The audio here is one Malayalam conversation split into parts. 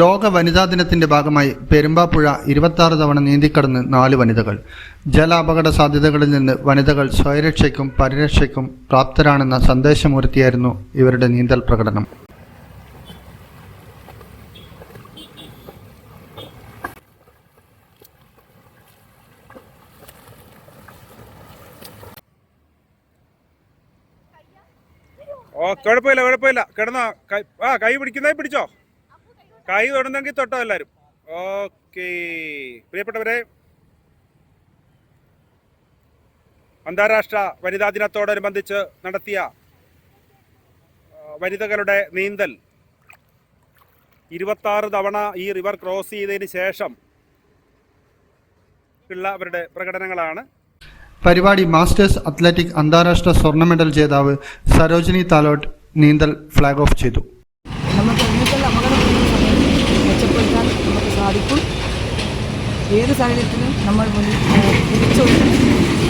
ലോക വനിതാ ദിനത്തിന്റെ ഭാഗമായി പെരുമ്പാപ്പുഴ ഇരുപത്തി തവണ നീന്തിക്കടന്ന് നാല് വനിതകൾ. ജല അപകട സാധ്യതകളിൽ നിന്ന് വനിതകൾ സ്വയരക്ഷയ്ക്കും പരിരക്ഷയ്ക്കും പ്രാപ്തരാണെന്ന സന്ദേശമുയർത്തിയായിരുന്നു ഇവരുടെ നീന്തൽ പ്രകടനം. ഓ കുഴപ്പമില്ല കുഴപ്പമില്ല. കിടന്നോ. ആ കൈ പിടിക്കുന്നേ പിടിച്ചോ? കൈ തൊടുന്നെങ്കിൽ തൊട്ടോ എല്ലാവരും ഓക്കെ. പ്രിയപ്പെട്ടവരെ അന്താരാഷ്ട്ര വനിതാ ദിനത്തോടനുബന്ധിച്ച് നടത്തിയ വനിതകളുടെ നീന്തൽ ഇരുപത്താറ് തവണ ഈ റിവർ ക്രോസ് ചെയ്തതിന് ശേഷം ഉള്ള അവരുടെ പ്രകടനങ്ങളാണ്. പരിപാടി മാസ്റ്റേഴ്സ് അത്ലറ്റിക് അന്താരാഷ്ട്ര സ്വർണ മെഡൽ ജേതാവ് സരോജിനി താലോട്ട് നീന്തൽ ഫ്ലാഗ് ഓഫ് ചെയ്തു. ഏത് സാഹചര്യത്തിലും നമ്മൾ മുന്നിൽ തിരിച്ചൊന്നും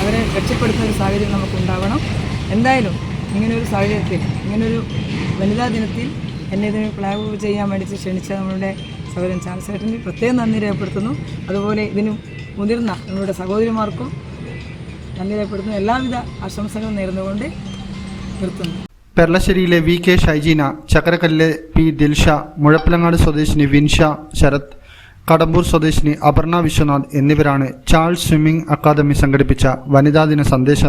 അവരെ രക്ഷപ്പെടുത്തുന്ന ഒരു സാഹചര്യം നമുക്കുണ്ടാവണം. എന്തായാലും ഇങ്ങനൊരു സാഹചര്യത്തിൽ ഇങ്ങനൊരു വനിതാ ദിനത്തിൽ എന്നെ ഇതിന് ഓഫ് ചെയ്യാൻ വേണ്ടി ക്ഷണിച്ച നമ്മളുടെ സഹോദരൻ ചാൻസേട്ടന് പ്രത്യേകം നന്ദി രേഖപ്പെടുത്തുന്നു. അതുപോലെ ഇതിന് മുതിർന്ന നമ്മുടെ സഹോദരിമാർക്കും നന്ദി രേഖപ്പെടുത്തുന്നു എല്ലാവിധ ആശംസകളും നേർന്നുകൊണ്ട് നിർത്തുന്നു. പെർളശ്ശേരിയിലെ വി കെ ഷൈജീന ചക്കരക്കല്ലിലെ പി ദിൽഷ മുഴപ്പിലങ്ങാട് സ്വദേശിനി വിൻഷ ശരത് കടമ്പൂർ സ്വദേശിനി അപർണ വിശ്വനാഥ് എന്നിവരാണ് ചാൾസ് സ്വിമ്മിംഗ് അക്കാദമി സംഘടിപ്പിച്ച വനിതാ ദിന സന്ദേശ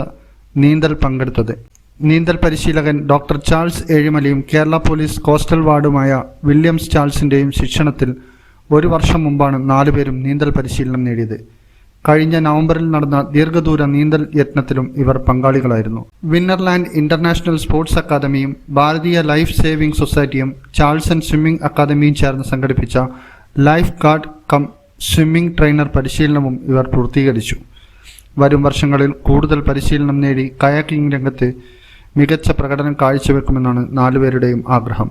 നീന്തൽ പങ്കെടുത്തത്. നീന്തൽ പരിശീലകൻ ഡോക്ടർ ചാൾസ് ഏഴിമലയും കേരള പോലീസ് കോസ്റ്റൽ വാർഡുമായ വില്യംസ് ചാൾസിന്റെയും ശിക്ഷണത്തിൽ ഒരു വർഷം മുമ്പാണ് നാലുപേരും നീന്തൽ പരിശീലനം നേടിയത്. കഴിഞ്ഞ നവംബറിൽ നടന്ന ദീർഘദൂര നീന്തൽ യത്നത്തിലും ഇവർ പങ്കാളികളായിരുന്നു. വിന്നർലാൻഡ് ഇന്റർനാഷണൽ സ്പോർട്സ് അക്കാദമിയും ഭാരതീയ ലൈഫ് സേവിംഗ് സൊസൈറ്റിയും ചാൾസൺ സ്വിമ്മിംഗ് അക്കാദമിയും ചേർന്ന് സംഘടിപ്പിച്ച life guard cum swimming trainer പരിശീലനവും ഇവർ പൂർത്തീകരിച്ചു. വരും വർഷങ്ങളിൽ കൂടുതൽ പരിശീലനം നേടി കയാക്കിംഗ് രംഗത്ത് മികച്ച പ്രകടനം കാഴ്ചവെക്കുമെന്നാണ് നാലുപേരുടെയും ആഗ്രഹം.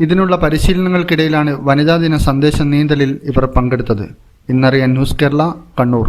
ഇതിനുള്ള പരിശീലനങ്ങൾക്കിടയിലാണ് വനിതാ ദിന സന്ദേശം നീന്തലിൽ ഇവർ പങ്കെടുത്തത്. ഇന്നറിയാൻ ന്യൂസ് കേരള കണ്ണൂർ.